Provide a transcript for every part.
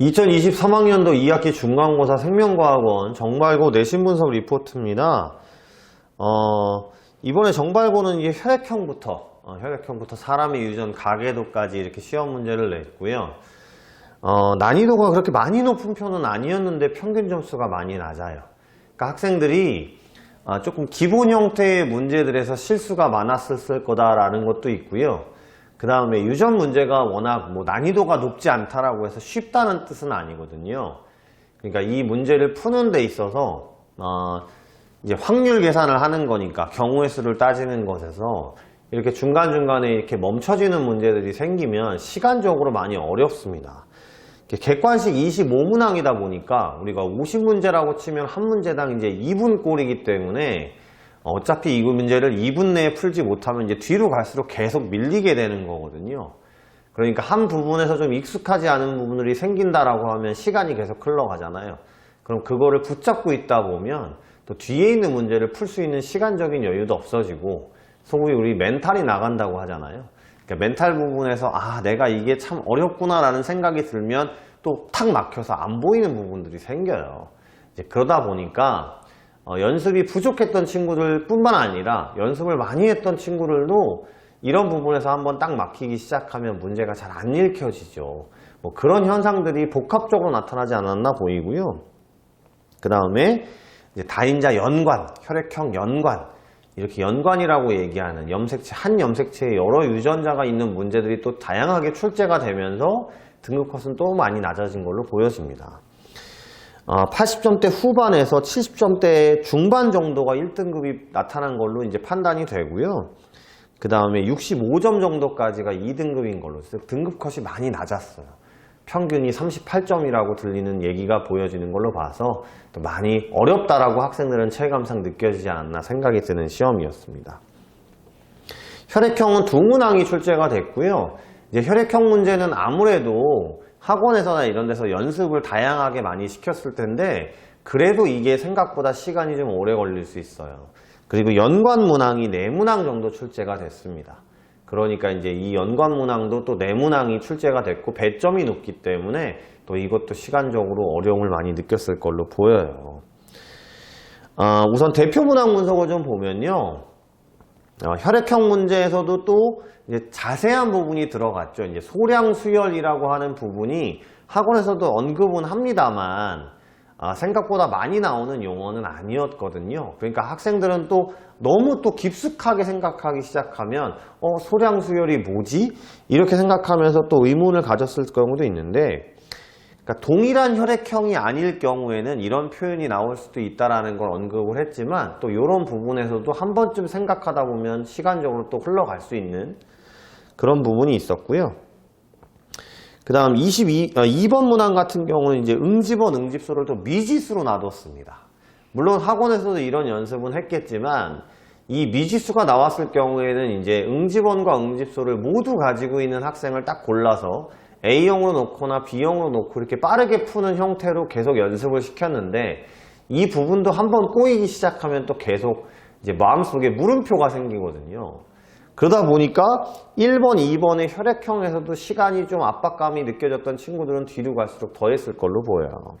2023학년도 2학기 중간고사 생명과학원 정발고 내신 분석 리포트입니다. 어, 이번에 정발고는 이제 혈액형부터, 어, 혈액형부터 사람의 유전 가계도까지 이렇게 시험 문제를 냈고요. 어, 난이도가 그렇게 많이 높은 편은 아니었는데 평균 점수가 많이 낮아요. 그러니까 학생들이 어, 조금 기본 형태의 문제들에서 실수가 많았을 거다라는 것도 있고요. 그 다음에 유전 문제가 워낙 뭐 난이도가 높지 않다라고 해서 쉽다는 뜻은 아니거든요. 그러니까 이 문제를 푸는 데 있어서 어, 이제 확률 계산을 하는 거니까 경우의 수를 따지는 것에서 이렇게 중간중간에 이렇게 멈춰지는 문제들이 생기면 시간적으로 많이 어렵습니다. 객관식 25문항이다 보니까 우리가 50문제라고 치면 한 문제당 이제 2분 꼴이기 때문에 어차피 이 문제를 2분 내에 풀지 못하면 이제 뒤로 갈수록 계속 밀리게 되는 거거든요. 그러니까 한 부분에서 좀 익숙하지 않은 부분들이 생긴다라고 하면 시간이 계속 흘러가잖아요. 그럼 그거를 붙잡고 있다 보면 또 뒤에 있는 문제를 풀 수 있는 시간적인 여유도 없어지고 소위 우리 멘탈이 나간다고 하잖아요. 그러니까 멘탈 부분에서 아 내가 이게 참 어렵구나 라는 생각이 들면 또 탁 막혀서 안 보이는 부분들이 생겨요. 그러다 보니까 어, 연습이 부족했던 친구들 뿐만 아니라 연습을 많이 했던 친구들도 이런 부분에서 한번 딱 막히기 시작하면 문제가 잘 안 읽혀지죠. 뭐 그런 현상들이 복합적으로 나타나지 않았나 보이고요. 그 다음에 다인자 연관, 혈액형 연관, 이렇게 연관이라고 얘기하는 염색체, 한 염색체에 여러 유전자가 있는 문제들이 또 다양하게 출제가 되면서 등급 컷은 또 많이 낮아진 걸로 보여집니다. 80점대 후반에서 70점대 중반 정도가 1등급이 나타난 걸로 이제 판단이 되고요. 그 다음에 65점 정도까지가 2등급인 걸로 등급 컷이 많이 낮았어요. 평균이 38점이라고 들리는 얘기가 보여지는 걸로 봐서 또 많이 어렵다라고 학생들은 체감상 느껴지지 않았나 생각이 드는 시험이었습니다. 혈액형은 두 문항이 출제가 됐고요. 이제 혈액형 문제는 아무래도 학원에서나 이런 데서 연습을 다양하게 많이 시켰을 텐데 그래도 이게 생각보다 시간이 좀 오래 걸릴 수 있어요. 그리고 연관 문항이 네 문항 정도 출제가 됐습니다. 그러니까 이제 이 연관 문항도 또 네 문항이 출제가 됐고 배점이 높기 때문에 또 이것도 시간적으로 어려움을 많이 느꼈을 걸로 보여요. 아, 우선 대표 문항 분석을 좀 보면요. 어, 혈액형 문제에서도 또 이제 자세한 부분이 들어갔죠. 이제 소량 수혈이라고 하는 부분이 학원에서도 언급은 합니다만 아, 생각보다 많이 나오는 용어는 아니었거든요. 그러니까 학생들은 또 너무 또 깊숙하게 생각하기 시작하면 어 소량 수혈이 뭐지? 이렇게 생각하면서 또 의문을 가졌을 경우도 있는데 그러니까 동일한 혈액형이 아닐 경우에는 이런 표현이 나올 수도 있다라는 걸 언급을 했지만 또 이런 부분에서도 한 번쯤 생각하다 보면 시간적으로 또 흘러갈 수 있는 그런 부분이 있었고요. 그 다음 22, 어, 2번 문항 같은 경우는 이제 응집원, 응집소를 또 미지수로 놔뒀습니다. 물론 학원에서도 이런 연습은 했겠지만 이 미지수가 나왔을 경우에는 이제 응집원과 응집소를 모두 가지고 있는 학생을 딱 골라서 A형으로 놓거나 B형으로 놓고 이렇게 빠르게 푸는 형태로 계속 연습을 시켰는데 이 부분도 한번 꼬이기 시작하면 또 계속 이제 마음속에 물음표가 생기거든요. 그러다 보니까 1번, 2번의 혈액형에서도 시간이 좀 압박감이 느껴졌던 친구들은 뒤로 갈수록 더 했을 걸로 보여요.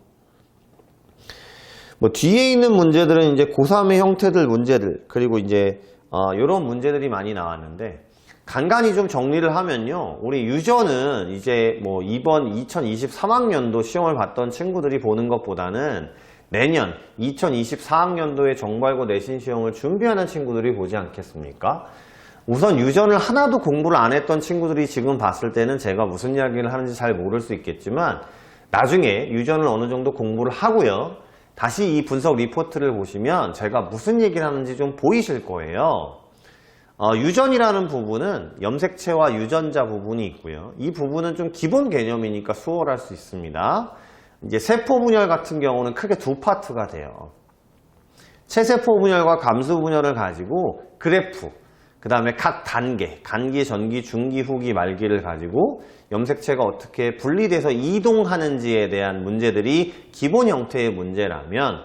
뭐 뒤에 있는 문제들은 이제 고3의 형태들 문제들 그리고 이제 어, 이런 문제들이 많이 나왔는데 간간히 좀 정리를 하면요. 우리 유저는 이제 뭐 이번 2023학년도 시험을 봤던 친구들이 보는 것보다는 내년 2024학년도에 정발고 내신 시험을 준비하는 친구들이 보지 않겠습니까? 우선 유전을 하나도 공부를 안 했던 친구들이 지금 봤을 때는 제가 무슨 이야기를 하는지 잘 모를 수 있겠지만 나중에 유전을 어느 정도 공부를 하고요. 다시 이 분석 리포트를 보시면 제가 무슨 얘기를 하는지 좀 보이실 거예요. 어, 유전이라는 부분은 염색체와 유전자 부분이 있고요. 이 부분은 좀 기본 개념이니까 수월할 수 있습니다. 이제 세포 분열 같은 경우는 크게 두 파트가 돼요. 체세포 분열과 감수 분열을 가지고 그래프, 그 다음에 각 단계, 간기, 전기, 중기, 후기, 말기를 가지고 염색체가 어떻게 분리돼서 이동하는지에 대한 문제들이 기본 형태의 문제라면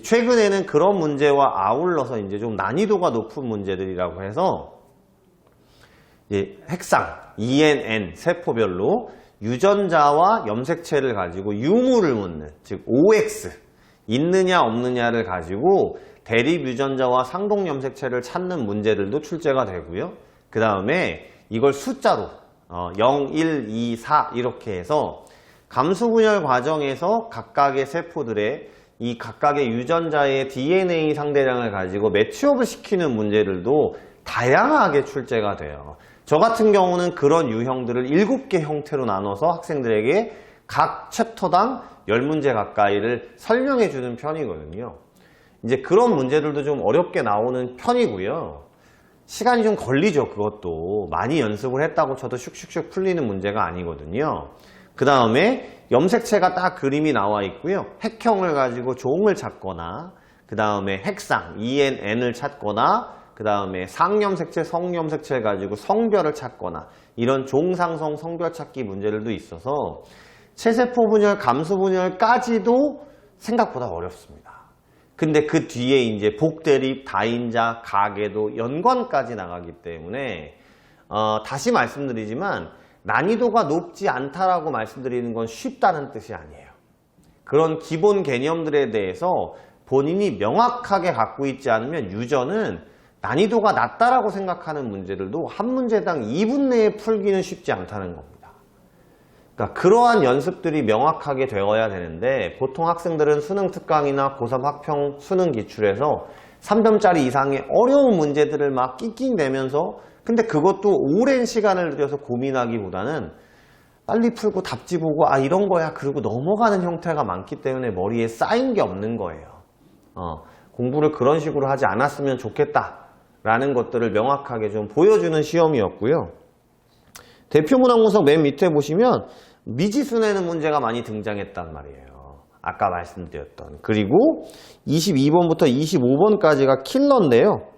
최근에는 그런 문제와 아울러서 이제 좀 난이도가 높은 문제들이라고 해서 핵상, ENN 세포별로 유전자와 염색체를 가지고 유무를 묻는 즉 OX 있느냐 없느냐를 가지고 대립 유전자와 상동 염색체를 찾는 문제들도 출제가 되고요. 그 다음에 이걸 숫자로 어, 0, 1, 2, 4 이렇게 해서 감수 분열 과정에서 각각의 세포들의 이 각각의 유전자의 DNA 상대량을 가지고 매치업을 시키는 문제들도 다양하게 출제가 돼요. 저 같은 경우는 그런 유형들을 7개 형태로 나눠서 학생들에게 각 챕터당 10문제 가까이를 설명해 주는 편이거든요. 이제 그런 문제들도 좀 어렵게 나오는 편이고요. 시간이 좀 걸리죠, 그것도. 많이 연습을 했다고 쳐도 슉슉슉 풀리는 문제가 아니거든요. 그 다음에 염색체가 딱 그림이 나와 있고요. 핵형을 가지고 종을 찾거나, 그 다음에 핵상, ENN을 찾거나, 그 다음에 상염색체, 성염색체를 가지고 성별을 찾거나, 이런 종상성 성별 찾기 문제들도 있어서, 체세포 분열, 감수 분열까지도 생각보다 어렵습니다. 근데 그 뒤에 이제 복대립, 다인자, 가계도, 연관까지 나가기 때문에 어, 다시 말씀드리지만 난이도가 높지 않다라고 말씀드리는 건 쉽다는 뜻이 아니에요. 그런 기본 개념들에 대해서 본인이 명확하게 갖고 있지 않으면 유저는 난이도가 낮다라고 생각하는 문제들도 한 문제당 2분 내에 풀기는 쉽지 않다는 겁니다. 그러니까 그러한 연습들이 명확하게 되어야 되는데 보통 학생들은 수능 특강이나 고3 학평 수능 기출에서 3점짜리 이상의 어려운 문제들을 막 낑낑대면서 근데 그것도 오랜 시간을 들여서 고민하기보다는 빨리 풀고 답지 보고 아 이런 거야 그리고 넘어가는 형태가 많기 때문에 머리에 쌓인 게 없는 거예요. 어, 공부를 그런 식으로 하지 않았으면 좋겠다 라는 것들을 명확하게 좀 보여주는 시험이었고요. 대표 문항 분석 맨 밑에 보시면 미지수 내는 문제가 많이 등장했단 말이에요. 아까 말씀드렸던. 그리고 22번부터 25번까지가 킬러인데요.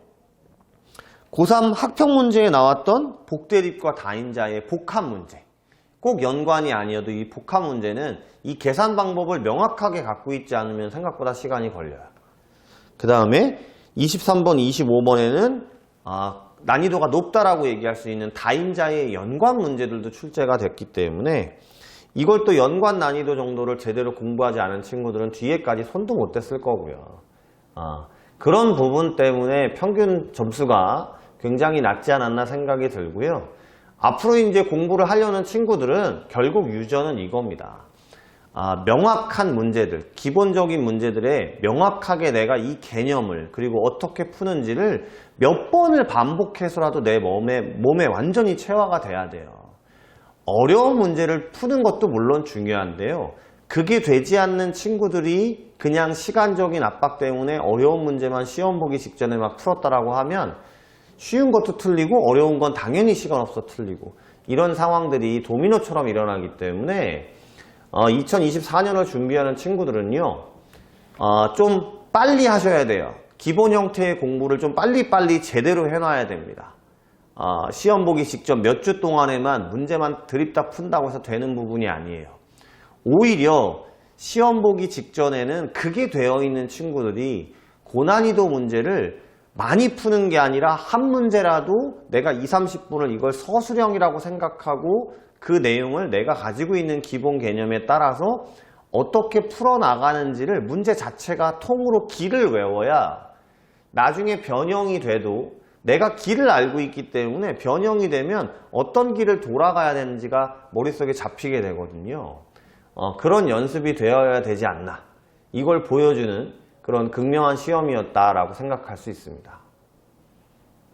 고3 학평 문제에 나왔던 복대립과 다인자의 복합 문제. 꼭 연관이 아니어도 이 복합 문제는 이 계산 방법을 명확하게 갖고 있지 않으면 생각보다 시간이 걸려요. 그 다음에 23번, 25번에는 아, 난이도가 높다라고 얘기할 수 있는 다인자의 연관 문제들도 출제가 됐기 때문에 이걸 또 연관 난이도 정도를 제대로 공부하지 않은 친구들은 뒤에까지 손도 못 댔을 거고요. 아, 그런 부분 때문에 평균 점수가 굉장히 낮지 않았나 생각이 들고요. 앞으로 이제 공부를 하려는 친구들은 결국 유저는 이겁니다. 아, 명확한 문제들, 기본적인 문제들에 명확하게 내가 이 개념을 그리고 어떻게 푸는지를 몇 번을 반복해서라도 내 몸에, 몸에 완전히 체화가 돼야 돼요. 어려운 문제를 푸는 것도 물론 중요한데요. 그게 되지 않는 친구들이 그냥 시간적인 압박 때문에 어려운 문제만 시험 보기 직전에 막 풀었다라고 하면 쉬운 것도 틀리고 어려운 건 당연히 시간 없어 틀리고 이런 상황들이 도미노처럼 일어나기 때문에 2024년을 준비하는 친구들은요 어, 좀 빨리 하셔야 돼요 기본 형태의 공부를 좀 빨리빨리 제대로 해놔야 됩니다 어, 시험 보기 직전 몇 주 동안에만 문제만 드립다 푼다고 해서 되는 부분이 아니에요. 오히려 시험 보기 직전에는 그게 되어 있는 친구들이 고난이도 문제를 많이 푸는 게 아니라 한 문제라도 내가 2, 30분을 이걸 서술형이라고 생각하고 그 내용을 내가 가지고 있는 기본 개념에 따라서 어떻게 풀어나가는지를 문제 자체가 통으로 길을 외워야 나중에 변형이 돼도 내가 길을 알고 있기 때문에 변형이 되면 어떤 길을 돌아가야 되는지가 머릿속에 잡히게 되거든요. 어, 그런 연습이 되어야 되지 않나. 이걸 보여주는 그런 극명한 시험이었다라고 생각할 수 있습니다.